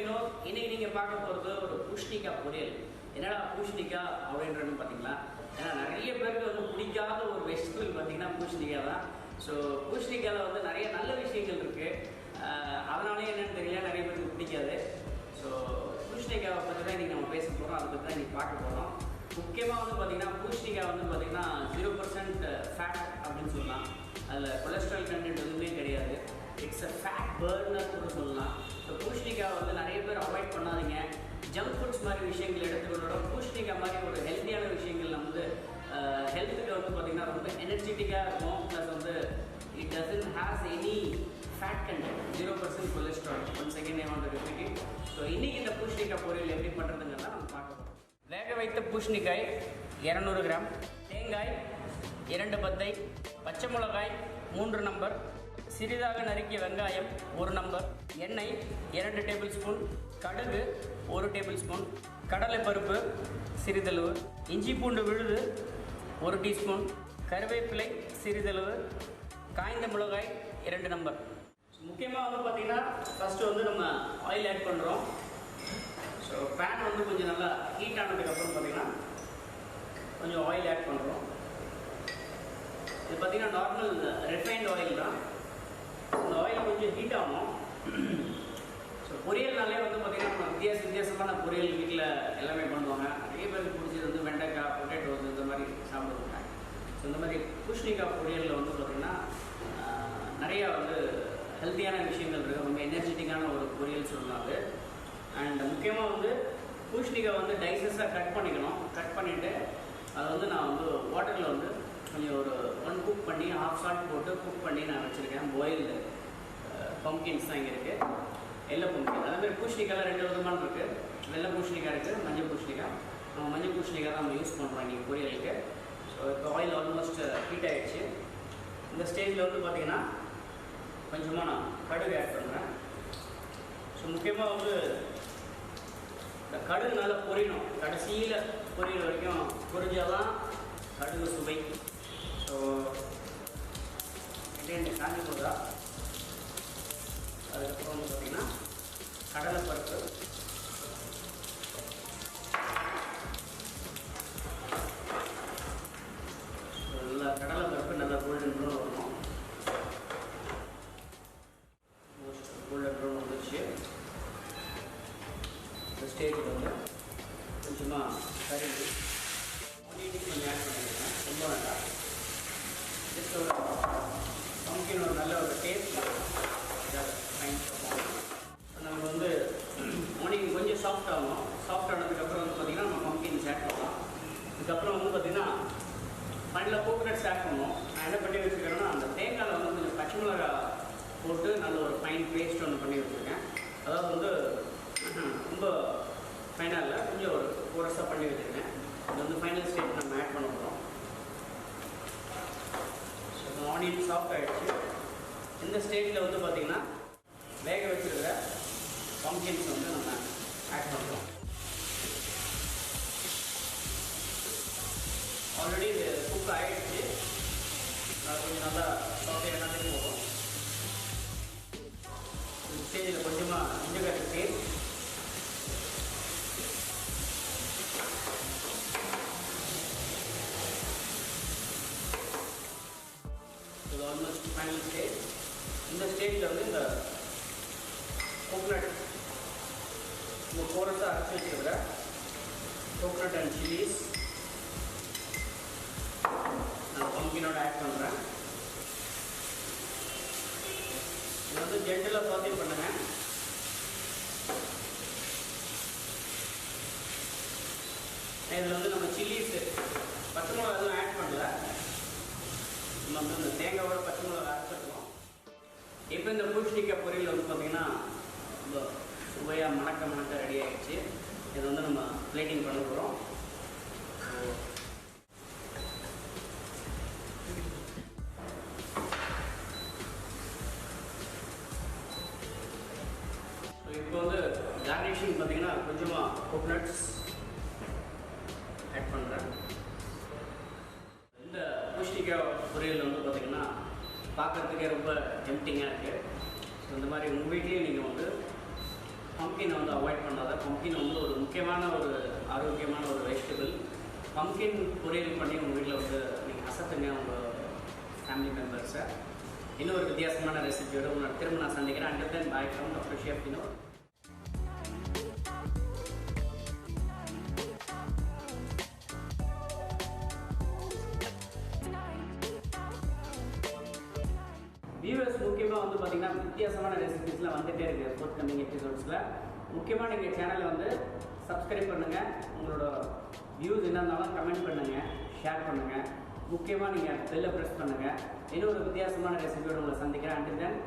வினோத் இன்னைக்கு நீங்கள் பார்க்க போகிறது ஒரு பூஷ்ணிக்காய் பொரியல். என்னடா பூஷ்ணிக்காய் அப்படின்றது பார்த்தீங்களா ஏன்னா நிறைய பேருக்கு வந்து பிடிக்காத ஒரு வெஜிடபிள் பார்த்தீங்கன்னா பூஷ்ணிக்காய் தான். ஸோ பூஷ்ணிக்காயில் வந்து நிறைய நல்ல விஷயங்கள் இருக்குது அதனாலே என்னன்னு தெரியல நிறைய பேருக்கு பிடிக்காது. ஸோ பூஷ்ணிக்காவை பற்றி தான் இன்றைக்கி நம்ம பேச போகிறோம் அதை பற்றி தான் இன்றைக்கி பார்க்க போகிறோம் முக்கியமாக வந்து பார்த்திங்கன்னா பூஷ்ணிக்காய் வந்து பார்த்திங்கன்னா ஜீரோ பர்சன்ட் ஃபேட் அப்படின்னு சொல்லலாம். அதில் கொலஸ்ட்ரால் கண்டென்ட் எதுவுமே கிடையாது. இட்ஸ் அ ஃபேட் பேர்னர் கூட சொல்லலாம். ஸோ பூஷ்ணிக்காய் வந்து நிறைய பேர் அவாய்ட் பண்ணாதீங்க. ஜங்க் ஃபுட்ஸ் மாதிரி விஷயங்கள் எடுத்துக்கிறதோட பூஷ்ணிக்காய் மாதிரி ஒரு ஹெல்த்தியான விஷயங்கள் வந்து ஹெல்த்துக்கு வந்து பார்த்திங்கன்னா ரொம்ப எனர்ஜெட்டிக்காக இருக்கும். ப்ளஸ் வந்து it doesn't has any fat content zero percent cholesterol one second amount வந்து ஸோ இன்றைக்கி இந்த பூஷ்ணிக்காய் பொரியல் எப்படி பண்ணுறதுங்கிறத நம்ம பார்க்க போகிறோம் வேக வைத்த பூஷ்ணிக்காய் இரநூறு கிராம். தேங்காய் இரண்டு பத்தை பச்சை மிளகாய் மூன்று நம்பர் சிறிதாக நறுக்கிய வெங்காயம் ஒரு நம்பர் எண்ணெய் இரண்டு டேபிள் ஸ்பூன் கடுகு ஒரு டேபிள் ஸ்பூன் கடலைப்பருப்பு சிறிதளவு இஞ்சி பூண்டு விழுது ஒரு டீஸ்பூன் கருவேப்பிலை சிறிதளவு காய்ந்த மிளகாய் இரண்டு நம்பர் முக்கியமாக வந்து பார்த்திங்கன்னா ஃபஸ்ட்டு வந்து நம்ம ஆயில் ஆட் பண்ணுறோம் ஸோ பேன் வந்து கொஞ்சம் நல்லா ஹீட் ஆனதுக்கப்புறம் பார்த்தீங்கன்னா கொஞ்சம் ஆயில் ஆட் பண்ணுறோம் இது பார்த்தீங்கன்னா நார்மல் ரெட் ஆயில் தான் இந்த ஆயில் கொஞ்சம் ஹீட் ஆகும். ஸோ பொரியல்னாலே வந்து பார்த்திங்கன்னா நம்ம வித்தியாச வித்தியாசமான பொரியல் வீட்டில் எல்லாமே பண்ணுவாங்க. நிறைய பேருக்கு பிடிச்சது வந்து வெண்டைக்காய் பொட்டேட்டோஸ் இந்த மாதிரி சாப்பிடுவாங்க ஸோ இந்த மாதிரி பூஷ்ணிக்காய் பொரியலில் வந்து பார்த்திங்கன்னா நிறையா வந்து ஹெல்த்தியான விஷயங்கள் இருக்குது ரொம்ப எனர்ஜெட்டிக்கான ஒரு பொரியல் சொல்லலாம் அது. அண்ட் முக்கியமாக வந்து பூஷ்ணிக்காய் வந்து டைசஸாக கட் பண்ணிக்கணும். கட் பண்ணிவிட்டு அதை வந்து நான் வந்து வாட்டரில் வந்து கொஞ்சம் ஒரு ஒன் குக் பண்ணி ஹாஃப் சால்ட் போட்டு குக் பண்ணி நான் வச்சுருக்கேன் பாயில்டு பம்கின்ஸ் தான் இங்கே இருக்குது எல்லோ பம்கின் அதே மாதிரி ரெண்டு விதமான இருக்குது வெள்ளை பூஷணிக்காய் இருக்குது மஞ்சள் பூஷணிக்காய் நம்ம மஞ்சள் பூஷணிக்காய் தான் நம்ம யூஸ் பண்ணுறோம் இன்றைக்கி பொரியலுக்கு. ஸோ இப்போ ஆயில் ஆல்மோஸ்ட் ஹீட் ஆகிடுச்சு இந்த ஸ்டேஜில் வந்து பார்த்திங்கன்னா கொஞ்சமாக நான் கடுகு ஆட் பண்ணுறேன் ஸோ முக்கியமாக வந்து இந்த கடுகு நல்லா பொரியணும். கடைசியில் பொரியல் வரைக்கும் பொரிஞ்சால் தான் கடுகு சுவை. ஸோ ரெண்டு காஞ்சி போதா? அதுக்கப்புறம் வந்து பார்த்திங்கன்னா கடலைப்பருப்பு. நல்லா கடலைப்பருப்பு நல்லா கோல்டன் ப்ரௌன் வரணும் கோல்டன் ப்ரௌன் வந்துருச்சு. இந்த ஸ்டேஜில் வந்து கொஞ்சமாக கறி ஆனியன் கொஞ்சம் ஆட் பண்ணிக்கிறேன் ரொம்ப வேண்டாம் ஜஸ்ட் ஒரு பம்கின் ஒரு நல்ல ஒரு டேஸ்ட் நம்ம வந்து ஆனியன் கொஞ்சம் சாஃப்ட் ஆகும் சாஃப்ட் ஆனதுக்கப்புறம் வந்து பார்த்திங்கன்னா நம்ம பம்கின்ஸ் ஆட் பண்ணலாம் இதுக்கப்புறம் வந்து பார்த்திங்கன்னா ஃபைனலாக கோகனட்ஸ் ஆட் பண்ணுவோம். நான் என்ன பண்ணி வச்சுருக்கேன்னா அந்த தேங்காயில் வந்து கொஞ்சம் பச்சை மிளகா போட்டு நல்ல ஒரு ஃபைன் பேஸ்ட் ஒன்று பண்ணி வச்சுருக்கேன். அதாவது வந்து ரொம்ப ஃபைனலில் இல்லை கொஞ்சம் ஒரு கோரஸாக பண்ணி வச்சுருக்கேன். அது வந்து ஃபைனல் ஸ்டேட் நம்ம ஆட் பண்ண போகிறோம் ஸோ ஆனியன் சாஃப்ட் ஆகிடுச்சு இந்த ஸ்டேஜில் வந்து பார்த்திங்கன்னா வேக வச்சுருக்கிற பம்கின்ஸ் வந்து நம்ம ஆட் பண்ணுறோம் இது ஆகிடுச்சு அது கொஞ்சம் நல்லா சாஃப்ட் எல்லாத்துக்கும் போகும். ஸ்டேஜில் கொஞ்சமாக இஞ்சி பேஸ்ட் இது ஆல்மோஸ்ட் ஃபைனல் ஸ்டேஜ் இந்த ஸ்டேஜில் வந்து இந்த கோகனட் இந்த கோரஸாக அரைச்சி வச்சுருக்கிற கோகனட் அண்ட் சில்லிஸ் நான் ஆட் பண்ணுறேன் இது வந்து ஜென்டலாக சாத்தி பண்ணுங்கள் இதில் வந்து நம்ம சில்லிஸ் பச்சை மிளகா எதுவும் ஆட் பண்ணல. நம்ம வந்து இந்த தேங்காயோட பச்சை மிளகா அரைச்சிருக்கோம் இப்போ இந்த பூச்சிக்காய் பொரியல் வந்து பார்த்திங்கன்னா ரொம்ப சுவையாக மணக்க மணக்க ரெடி ஆகிடுச்சு இது வந்து நம்ம பிளேட்டிங் பண்ண போகிறோம் கொஞ்சமாக கோகனட்ஸ் ஆட் பண்ணுறேன் இந்த பூஷ்டிக்கா பொரியல் வந்து பார்த்திங்கன்னா பார்க்குறதுக்கே ரொம்ப டெம்டிங்காக இருக்குது ஸோ இந்த மாதிரி உங்கள் வீட்லேயும் நீங்கள் வந்து பம்கினை வந்து அவாய்ட் பண்ணாத. பம்கின் வந்து ஒரு முக்கியமான ஒரு ஆரோக்கியமான ஒரு வெஜிடபிள் பம்கின் பொரியல் பண்ணி உங்கள் வீட்டில் வந்து நீங்கள் அசத்துங்க உங்கள் ஃபேமிலி மெம்பர்ஸை இன்னொரு வித்தியாசமான ரெசிபியோட உங்களை திரும்ப நான் சந்திக்கிறேன். Until then bye from doctor chef Vinod viewers முக்கியமாக வந்து பார்த்தீங்கன்னா வித்தியாசமான ரெசிபிஸ்லாம் வந்துகிட்டே இருக்குது ஃபோர்த் கம்மிங் எபிசோட்ஸில் முக்கியமாக நீங்கள் சேனலை வந்து சப்ஸ்கிரைப் பண்ணுங்கள் உங்களோட வியூஸ் என்ன இருந்தாலும் கமெண்ட் பண்ணுங்கள் ஷேர் பண்ணுங்கள் முக்கியமாக நீங்கள் பெல்லை ப்ரெஸ் பண்ணுங்கள் இன்னொரு வித்தியாசமான ரெசிபியோடு உங்களை சந்திக்கிறேன். And then